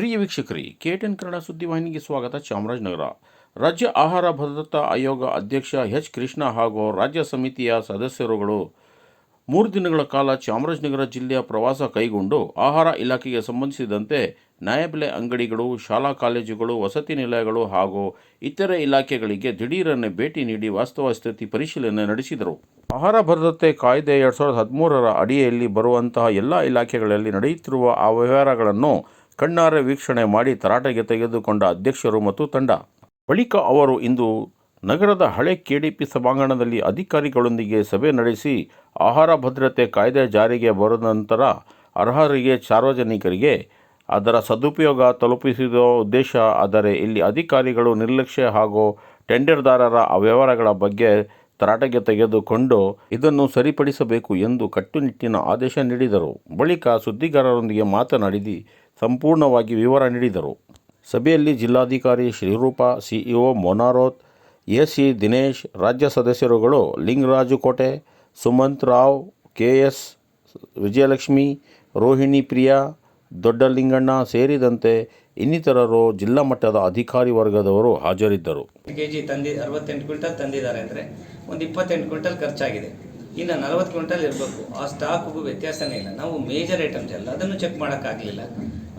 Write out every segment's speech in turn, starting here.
ಪ್ರಿಯ ವೀಕ್ಷಕರಿ ಕೆಟಿಎನ್ ಕನ್ನಡ ಸುದ್ದಿವಾಹಿನಿಗೆ ಸ್ವಾಗತ, ಚಾಮರಾಜನಗರ. ರಾಜ್ಯ ಆಹಾರ ಭದ್ರತಾ ಆಯೋಗ ಅಧ್ಯಕ್ಷ ಎಚ್. ಕೃಷ್ಣ ಹಾಗೂ ರಾಜ್ಯ ಸಮಿತಿಯ ಸದಸ್ಯರುಗಳು ಮೂರು ದಿನಗಳ ಕಾಲ ಚಾಮರಾಜನಗರ ಜಿಲ್ಲೆಯ ಪ್ರವಾಸ ಕೈಗೊಂಡು ಆಹಾರ ಇಲಾಖೆಗೆ ಸಂಬಂಧಿಸಿದಂತೆ ನ್ಯಾಯಬೆಲೆ ಅಂಗಡಿಗಳು, ಶಾಲಾ ಕಾಲೇಜುಗಳು, ವಸತಿ ನಿಲಯಗಳು ಹಾಗೂ ಇತರೆ ಇಲಾಖೆಗಳಿಗೆ ದಿಢೀರನ್ನೇ ಭೇಟಿ ನೀಡಿ ವಾಸ್ತವ ಸ್ಥಿತಿ ಪರಿಶೀಲನೆ ನಡೆಸಿದರು. ಆಹಾರ ಭದ್ರತೆ ಕಾಯ್ದೆ ಎರಡು ಸಾವಿರದ ಹದಿಮೂರರ ಅಡಿಯಲ್ಲಿ ಬರುವಂತಹ ಎಲ್ಲ ಇಲಾಖೆಗಳಲ್ಲಿ ನಡೆಯುತ್ತಿರುವ ಅವ್ಯವಹಾರಗಳನ್ನು ವ್ಯವಹಾರಗಳನ್ನು ಕಣ್ಣಾರೆ ವೀಕ್ಷಣೆ ಮಾಡಿ ತರಾಟೆಗೆ ತೆಗೆದುಕೊಂಡ ಅಧ್ಯಕ್ಷರು ಮತ್ತು ತಂಡ. ಬಳಿಕ ಅವರು ಇಂದು ನಗರದ ಹಳೆ ಕೆಡಿಪಿ ಸಭಾಂಗಣದಲ್ಲಿ ಅಧಿಕಾರಿಗಳೊಂದಿಗೆ ಸಭೆ ನಡೆಸಿ ಆಹಾರ ಭದ್ರತೆ ಕಾಯ್ದೆ ಜಾರಿಗೆ ಬರದ ನಂತರ ಅರ್ಹರಿಗೆ, ಸಾರ್ವಜನಿಕರಿಗೆ ಅದರ ಸದುಪಯೋಗ ತಲುಪಿಸಿದ ಉದ್ದೇಶ, ಆದರೆ ಇಲ್ಲಿ ಅಧಿಕಾರಿಗಳು ನಿರ್ಲಕ್ಷ್ಯ ಹಾಗೂ ಟೆಂಡರ್ದಾರರ ಅವ್ಯವಹಾರಗಳ ಬಗ್ಗೆ ತರಾಟೆಗೆ ತೆಗೆದುಕೊಂಡು ಇದನ್ನು ಸರಿಪಡಿಸಬೇಕು ಎಂದು ಕಟ್ಟುನಿಟ್ಟಿನ ಆದೇಶ ನೀಡಿದರು. ಬಳಿಕ ಸುದ್ದಿಗಾರರೊಂದಿಗೆ ಮಾತನಾಡಿ ಸಂಪೂರ್ಣವಾಗಿ ವಿವರ ನೀಡಿದರು. ಸಭೆಯಲ್ಲಿ ಜಿಲ್ಲಾಧಿಕಾರಿ ಶ್ರೀರೂಪ, ಸಿಇಒ ಮೊನಾರೋತ್ ಎಸಿ ದಿನೇಶ್, ರಾಜ್ಯ ಸದಸ್ಯರುಗಳು ಲಿಂಗರಾಜು ಕೋಟೆ, ಸುಮಂತ್ ರಾವ್ ಕೆ ಎಸ್ ವಿಜಯಲಕ್ಷ್ಮಿ, ರೋಹಿಣಿ ಪ್ರಿಯಾ, ದೊಡ್ಡಲಿಂಗಣ್ಣ ಸೇರಿದಂತೆ ಇನ್ನಿತರರು ಜಿಲ್ಲಾ ಮಟ್ಟದ ಅಧಿಕಾರಿ ವರ್ಗದವರು ಹಾಜರಿದ್ದರು. ಕೆ ಜಿ ತಂದಿ ಅರವತ್ತೆಂಟು ಕ್ವಿಂಟಲ್ ತಂದಿದ್ದಾರೆ ಅಂದರೆ ಒಂದು ಇಪ್ಪತ್ತೆಂಟು ಕ್ವಿಂಟಲ್ ಖರ್ಚಾಗಿದೆ. ಇನ್ನು ನಲವತ್ತು ಕ್ವಿಂಟಲ್ ಇರಬೇಕು. ಆ ಸ್ಟಾಕ್ಗೂ ವ್ಯತ್ಯಾಸನೇ ಇಲ್ಲ. ನಾವು ಮೇಜರ್ ಐಟಮ್ಸ್ ಎಲ್ಲ ಅದನ್ನು ಚೆಕ್ ಮಾಡೋಕ್ಕಾಗಲಿಲ್ಲ.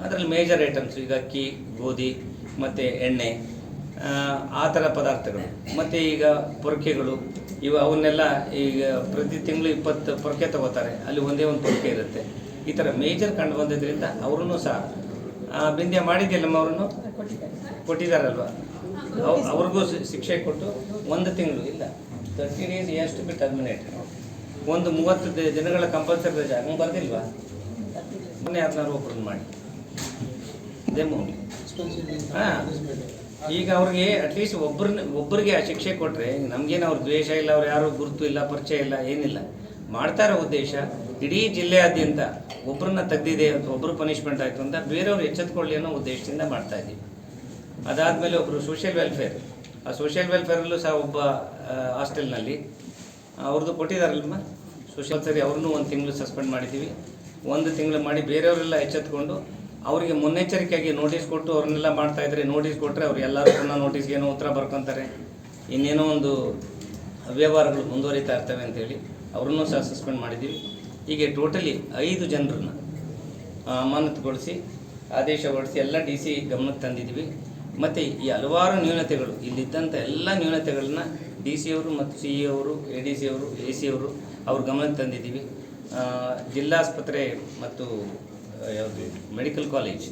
ಅದರಲ್ಲಿ ಮೇಜರ್ ಐಟಮ್ಸ್ ಈಗ ಅಕ್ಕಿ ಗೋಧಿ ಮತ್ತು ಎಣ್ಣೆ ಆ, ಥರ ಪದಾರ್ಥಗಳು. ಮತ್ತು ಈಗ ಪೊರಕೆಗಳು ಇವು ಅವನ್ನೆಲ್ಲ ಈಗ ಪ್ರತಿ ತಿಂಗಳು ಇಪ್ಪತ್ತು ಪೊರಕೆ ತಗೋತಾರೆ. ಅಲ್ಲಿ ಒಂದೇ ಒಂದು ಪೊರಕೆ ಇರುತ್ತೆ. ಈ ಥರ ಮೇಜರ್ ಕಂಡು ಬಂದಿದ್ದರಿಂದ ಅವರೂ ಸಹ ಬಿಂದ್ಯ ಮಾಡಿದ್ಯಲ್ಲಮ್ಮ ಅವರನ್ನು? ಕೊಟ್ಟಿದ್ದಾರಲ್ವ? ಅವ್- ಅವ್ರಿಗೂ ಶಿಕ್ಷೆ ಕೊಟ್ಟು ಒಂದು ತಿಂಗಳು ಇಲ್ಲ. ತರ್ಟಿ ಡೇಸ್ ಎಷ್ಟು ಬಿಟ್ಟು ಟರ್ಮಿನೇಟ್ ಒಂದು ಮೂವತ್ತು ದಿನಗಳ ಕಂಪಲ್ಸರಿ ರಜೆ ಹಂಗೆ ಬರ್ದಿಲ್ವಾ? ಮೊನ್ನೆ ಅದನ್ನ ಒಪ್ರೂವ್ ಮಾಡಿ. ಈಗ ಅವ್ರಿಗೆ ಅಟ್ಲೀಸ್ಟ್ ಒಬ್ಬರನ್ನ ಒಬ್ಬರಿಗೆ ಆ ಶಿಕ್ಷೆ ಕೊಟ್ಟರೆ ನಮಗೇನು ಅವ್ರ ದ್ವೇಷ ಇಲ್ಲ, ಅವ್ರು ಯಾರು ಗುರುತು ಇಲ್ಲ, ಪರಿಚಯ ಇಲ್ಲ, ಏನಿಲ್ಲ. ಮಾಡ್ತಾರೋ ಉದ್ದೇಶ, ಇಡೀ ಜಿಲ್ಲೆಯಾದ್ಯಂತ ಒಬ್ಬರನ್ನ ತೆಗ್ದಿದೆ ಅಥವಾ ಒಬ್ಬರು ಪನಿಷ್ಮೆಂಟ್ ಆಯಿತು ಅಂತ ಬೇರೆಯವ್ರು ಎಚ್ಚೆತ್ಕೊಳ್ಳಿ ಅನ್ನೋ ಉದ್ದೇಶದಿಂದ ಮಾಡ್ತಾ ಇದ್ದೀವಿ. ಅದಾದಮೇಲೆ ಒಬ್ಬರು ಸೋಷಿಯಲ್ ವೆಲ್ಫೇರ್ ಆ ಸೋಷಿಯಲ್ ವೆಲ್ಫೇರಲ್ಲೂ ಸಹ ಒಬ್ಬ ಹಾಸ್ಟೆಲ್ನಲ್ಲಿ ಅವ್ರದ್ದು ಕೊಟ್ಟಿದಾರಲ್ಲ ಸೋಷಿಯಲ್ ಸರಿ ಅವ್ರನ್ನೂ ಒಂದು ತಿಂಗಳು ಸಸ್ಪೆಂಡ್ ಮಾಡಿದ್ದೀವಿ. ಒಂದು ತಿಂಗಳು ಮಾಡಿ ಬೇರೆಯವರೆಲ್ಲ ಎಚ್ಚೆತ್ಕೊಂಡು ಅವರಿಗೆ ಮುನ್ನೆಚ್ಚರಿಕೆಯಾಗಿ ನೋಟಿಸ್ ಕೊಟ್ಟು ಅವ್ರನ್ನೆಲ್ಲ ಮಾಡ್ತಾ ಇದ್ರೆ ನೋಟಿಸ್ ಕೊಟ್ಟರೆ ಅವ್ರು ಎಲ್ಲರೂ ನೋಟಿಸ್ಗೆ ಏನೋ ಉತ್ತರ ಬರ್ಕೊತಾರೆ. ಇನ್ನೇನೋ ಒಂದು ಅವ್ಯವಹಾರಗಳು ಮುಂದುವರಿತಾ ಇರ್ತವೆ ಅಂತೇಳಿ ಅವ್ರನ್ನೂ ಸಹ ಸಸ್ಪೆಂಡ್ ಮಾಡಿದ್ದೀವಿ. ಹೀಗೆ ಟೋಟಲಿ ಐದು ಜನರನ್ನ ಅಮಾನತುಗೊಳಿಸಿ, ಆದೇಶ ಹೊರಡಿಸಿ ಎಲ್ಲ ಡಿ ಸಿ ಗಮನಕ್ಕೆ ತಂದಿದ್ದೀವಿ. ಮತ್ತು ಈ ಹಲವಾರು ನ್ಯೂನತೆಗಳು ಇಲ್ಲಿದ್ದಂಥ ಎಲ್ಲ ನ್ಯೂನತೆಗಳನ್ನ ಡಿ ಸಿ ಅವರು ಮತ್ತು ಸಿ ಇ ಅವರು ಎ ಡಿ ಸಿ ಅವರು ಎ ಸಿ ಅವರು ಅವ್ರ ಗಮನಕ್ಕೆ ತಂದಿದ್ದೀವಿ. ಜಿಲ್ಲಾಸ್ಪತ್ರೆ ಮತ್ತು ಯಾವುದು? ಮೆಡಿಕಲ್ ಕಾಲೇಜ್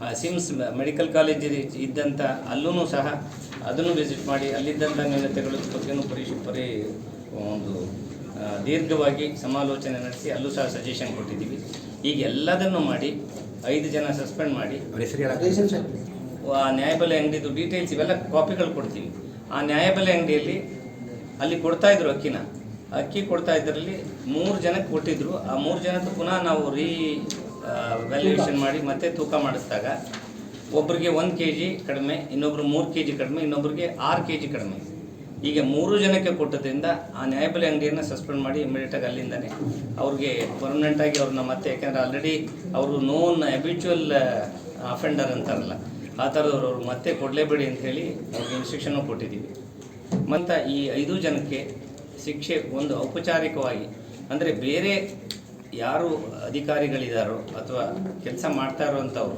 ಆ, ಸಿಮ್ಸ್ ಮೆಡಿಕಲ್ ಕಾಲೇಜ್ ಇದ್ದಂಥ ಅಲ್ಲೂ ಸಹ ಅದನ್ನು ವಿಸಿಟ್ ಮಾಡಿ ಅಲ್ಲಿದ್ದಂಥ ನ್ಯೂನತೆಗಳ ಬಗ್ಗೆನೂ ಪರಿಶು ಪರಿ ಒಂದು ದೀರ್ಘವಾಗಿ ಸಮಾಲೋಚನೆ ನಡೆಸಿ ಅಲ್ಲೂ ಸಹ ಸಜೆಷನ್ ಕೊಟ್ಟಿದ್ದೀವಿ. ಈಗ ಎಲ್ಲದನ್ನು ಮಾಡಿ ಐದು ಜನ ಸಸ್ಪೆಂಡ್ ಮಾಡಿ ಆ ನ್ಯಾಯಬೆಲೆ ಅಂಗಡಿದು ಡೀಟೇಲ್ಸ್ ಇವೆಲ್ಲ ಕಾಪಿಗಳು ಕೊಡ್ತೀವಿ. ಆ ನ್ಯಾಯಬೆಲೆ ಅಂಗಡಿಯಲ್ಲಿ ಅಲ್ಲಿ ಕೊಡ್ತಾ ಇದ್ರು ಅಕ್ಕಿನ. ಅಕ್ಕಿ ಕೊಡ್ತಾ ಇದ್ರಲ್ಲಿ ಮೂರು ಜನಕ್ಕೆ ಕೊಟ್ಟಿದ್ರು. ಆ ಮೂರು ಜನದ್ದು ಪುನಃ ನಾವು ರೀ ವ್ಯಾಲ್ಯೂಯೇಷನ್ ಮಾಡಿ ಮತ್ತೆ ತೂಕ ಮಾಡಿಸಿದಾಗ ಒಬ್ಬರಿಗೆ ಒಂದು ಕೆ ಜಿ ಕಡಿಮೆ, ಇನ್ನೊಬ್ರು ಮೂರು ಕೆ ಜಿ ಕಡಿಮೆ, ಇನ್ನೊಬ್ರಿಗೆ ಆರು ಕೆ ಜಿ ಕಡಿಮೆ. ಹೀಗೆ ಮೂರು ಜನಕ್ಕೆ ಕೊಟ್ಟದ್ರಿಂದ ಆ ನ್ಯಾಯಬೆಲೆ ಅಂಗಡಿಯನ್ನು ಸಸ್ಪೆಂಡ್ ಮಾಡಿ ಇಮಿಡಿಯೇಟಾಗಿ ಅಲ್ಲಿಂದನೇ ಅವ್ರಿಗೆ ಪರ್ಮನೆಂಟಾಗಿ ಅವ್ರನ್ನ ಮತ್ತೆ, ಯಾಕೆಂದರೆ ಆಲ್ರೆಡಿ ಅವರು ನೋನ್ ಹ್ಯಾಬಿಚುವಲ್ ಅಫೆಂಡರ್ ಅಂತಾರಲ್ಲ, ಆ ಥರದವ್ರು ಅವ್ರು ಮತ್ತೆ ಕೊಡಲೇಬೇಡಿ ಅಂತ ಹೇಳಿ ಅವ್ರಿಗೆ ಇನ್ಸ್ಟ್ರಕ್ಷನ್ನು ಕೊಟ್ಟಿದ್ದೀವಿ. ಮತ್ತು ಈ ಐದು ಜನಕ್ಕೆ ಶಿಕ್ಷೆ ಒಂದು ಔಪಚಾರಿಕವಾಗಿ, ಅಂದರೆ ಬೇರೆ ಯಾರು ಅಧಿಕಾರಿಗಳಿದ್ದಾರೋ ಅಥವಾ ಕೆಲಸ ಮಾಡ್ತಾ ಇರೋವಂಥವ್ರು,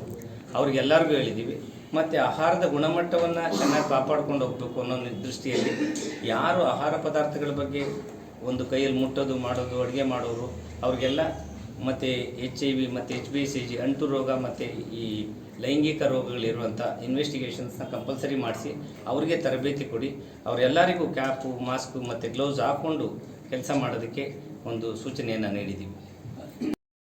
ಅವ್ರಿಗೆಲ್ಲರಿಗೂ ಹೇಳಿದ್ದೀವಿ ಮತ್ತು ಆಹಾರದ ಗುಣಮಟ್ಟವನ್ನು ಚೆನ್ನಾಗಿ ಕಾಪಾಡ್ಕೊಂಡು ಹೋಗ್ಬೇಕು ಅನ್ನೋ ದೃಷ್ಟಿಯಲ್ಲಿ ಯಾರು ಆಹಾರ ಪದಾರ್ಥಗಳ ಬಗ್ಗೆ ಒಂದು ಕೈಯಲ್ಲಿ ಮುಟ್ಟೋದು, ಮಾಡೋದು, ಅಡುಗೆ ಮಾಡೋರು, ಅವ್ರಿಗೆಲ್ಲ ಮತ್ತು ಎಚ್ ಐ ವಿ ಮತ್ತು ಎಚ್ ಬಿ ಸಿ ಜಿ ಅಂಟು ರೋಗ ಮತ್ತು ಈ ಲೈಂಗಿಕ ರೋಗಗಳಿರುವಂಥ ಇನ್ವೆಸ್ಟಿಗೇಷನ್ಸ್ನ ಕಂಪಲ್ಸರಿ ಮಾಡಿಸಿ ಅವರಿಗೆ ತರಬೇತಿ ಕೊಡಿ. ಅವರೆಲ್ಲರಿಗೂ ಕ್ಯಾಪು ಮಾಸ್ಕು ಮತ್ತು ಗ್ಲೌಸ್ ಹಾಕ್ಕೊಂಡು ಕೆಲಸ ಮಾಡೋದಕ್ಕೆ ಒಂದು ಸೂಚನೆಯನ್ನು ನೀಡಿದ್ದೀವಿ